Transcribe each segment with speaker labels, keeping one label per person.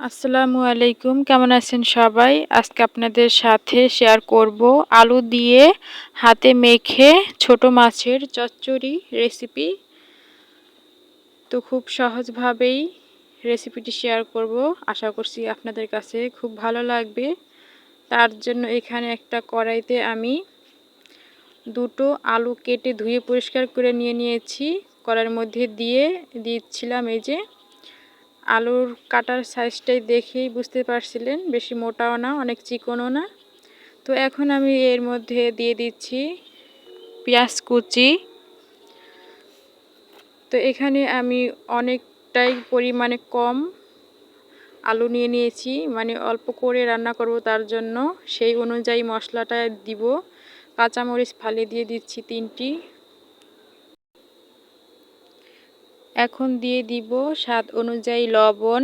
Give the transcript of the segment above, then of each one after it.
Speaker 1: আসসালামু আলাইকুম, কেমন আছেন সবাই? আজকে আপনাদের সাথে শেয়ার করব আলু দিয়ে হাতে মেখে ছোট মাছের চচ্চড়ি রেসিপি তো খুব সহজভাবেই রেসিপিটি শেয়ার করব। আশা করছি আপনাদের কাছে খুব ভালো লাগবে। তার জন্য এখানে একটা কড়াইতে আমি দুটো আলু কেটে ধুয়ে পরিষ্কার করে নিয়ে নিয়েছি। কড়াইয়ের মধ্যে দিয়ে দিচ্ছিলাম এই যে আলুর কাটার সাইজটাই দেখেই বুঝতে পারছিলেন, বেশি মোটাও না, অনেক চিকনও না। তো এখন আমি এর মধ্যে দিয়ে দিচ্ছি পেঁয়াজ কুচি। তো এখানে আমি অনেকটাই পরিমাণে কম আলু নিয়ে নিয়েছি মানে অল্প করে রান্না করব তার জন্য। সেই অনুযায়ী মশলাটা দিব। কাঁচামরিচ ফালিয়ে দিয়ে দিচ্ছি তিনটি। এখন দিয়ে দিব স্বাদ অনুযায়ী লবণ।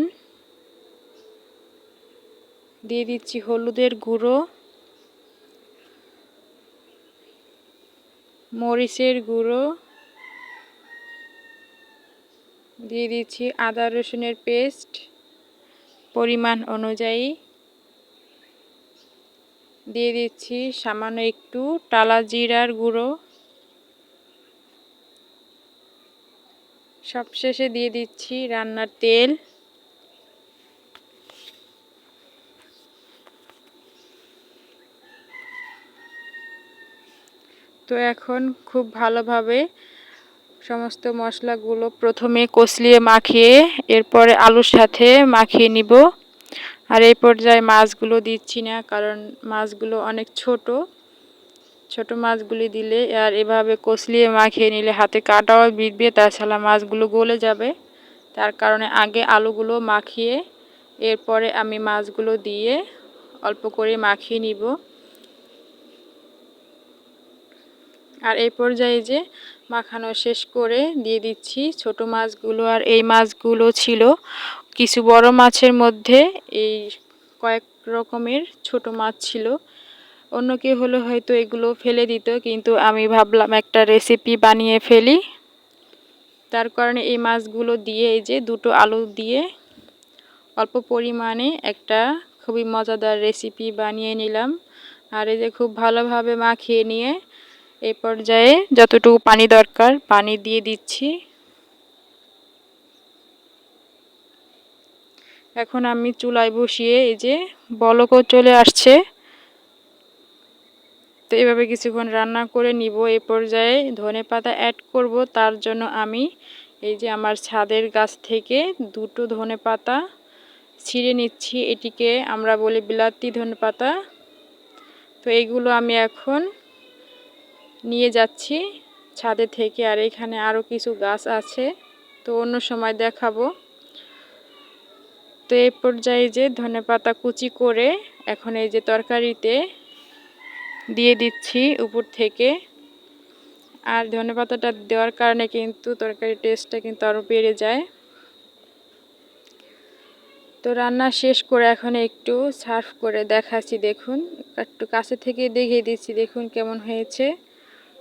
Speaker 1: দিয়ে দিচ্ছি হলুদের গুঁড়ো। মরিচের গুঁড়ো। দিয়ে দিচ্ছি আদা রসুনের পেস্ট পরিমাণ অনুযায়ী। দিয়ে দিচ্ছি সামান্য একটু টালা জিরার গুঁড়ো। সবশেষে দিয়ে দিচ্ছি রান্নার তেল। তো এখন খুব ভালোভাবে সমস্ত মশলাগুলো প্রথমে কষলিয়ে মাখিয়ে এরপরে আলুর সাথে মাখিয়ে নিব। আর এই পর্যায়ে মাছগুলো দিচ্ছি না, কারণ মাছগুলো অনেক ছোট। ছোট মাছগুলি দিলে আর এভাবে কষলিয়ে মাখিয়ে নিলে হাতে কাটাও বিঁধবে, তাছাড়া মাছগুলো গলে যাবে। তার কারণে আগে আলুগুলো মাখিয়ে এরপরে আমি মাছগুলো দিয়ে অল্প করে মাখিয়ে নিব। আর এই পর্যায়ে যে মাখানো শেষ করে দিয়ে দিচ্ছি ছোট মাছগুলো। আর এই মাছগুলো ছিল কিছু বড় মাছের মধ্যে, এই কয়েক রকমের ছোট মাছ ছিল। অন্য কেউ হলে হয়তো এগুলো ফেলে দিত, কিন্তু আমি ভাবলাম একটা রেসিপি বানিয়ে ফেলি। তার কারণে এই মাছগুলো দিয়ে এই যে দুটো আলু দিয়ে অল্প পরিমাণে একটা খুবই মজাদার রেসিপি বানিয়ে নিলাম। আর এই যে খুব ভালোভাবে মাখিয়ে নিয়ে এই পর্যায়ে যতটুকু পানি দরকার পানি দিয়ে দিচ্ছি। এখন আমি চুলায় বসিয়ে এই যে বলকও চলে আসছে। তো এভাবে কিছুক্ষণ রান্না করে নিব এই পর্যায়ে। ধনে পাতা অ্যাড করব, তার জন্য আমি এই যে আমার ছাদের গাছ থেকে দুটো ধনে পাতা ছিঁড়ে নিচ্ছি। এটিকে আমরা বলি বিলাতি ধনে পাতা। তো এইগুলো আমি এখন নিয়ে যাচ্ছি ছাদে থেকে। আর এখানে আরও কিছু গাছ আছে, তো অন্য সময় দেখাবো। তো এই পর্যায়ে যে ধনে পাতা কুচি করে এখন এই যে তরকারিতে দিয়ে দিচ্ছি উপর থেকে। আর ধনে পাতাটা দেওয়ার কারণে কিন্তু তরকারির টেস্টটা কিন্তু আরও বেড়ে যায়। তো রান্না শেষ করে এখন একটু সার্ভ করে দেখাচ্ছি, দেখুন। একটু কাছে থেকে দেখিয়ে দিচ্ছি, দেখুন কেমন হয়েছে।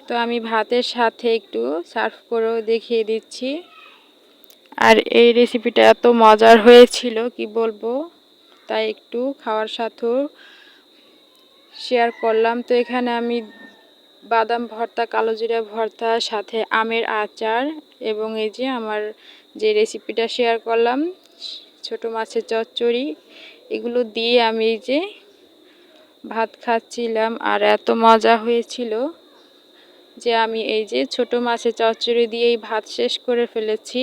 Speaker 1: তো আমি ভাতের সাথে একটু সার্ভ করেও দেখিয়ে দিচ্ছি। আর এই রেসিপিটা এত মজার হয়েছিল, কি বলব? তাই একটু খাওয়ার সাথেও শেয়ার করলাম। তো এখানে আমি বাদাম ভর্তা, কালো জিরা ভর্তা, সাথে আমের আচার এবং এই যে আমার যে রেসিপিটা শেয়ার করলাম, ছোট মাছের চচ্চড়ি, এগুলো দিয়ে আমি এই যে ভাত খাচ্ছিলাম আর এত মজা হয়েছিল যে আমি এই যে ছোট মাছের চচ্চড়ি দিয়েই ভাত শেষ করে ফেলেছি।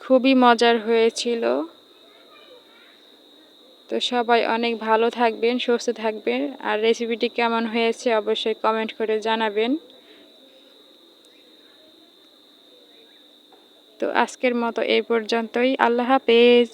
Speaker 1: খুবই মজার হয়েছিল। তো সবাই অনেক ভালো থাকবেন, সুস্থ থাকবেন। আর রেসিপিটি কেমন হয়েছে অবশ্যই কমেন্ট করে জানাবেন। তো আজকের মতো এই পর্যন্তই। আল্লাহ হাফেজ।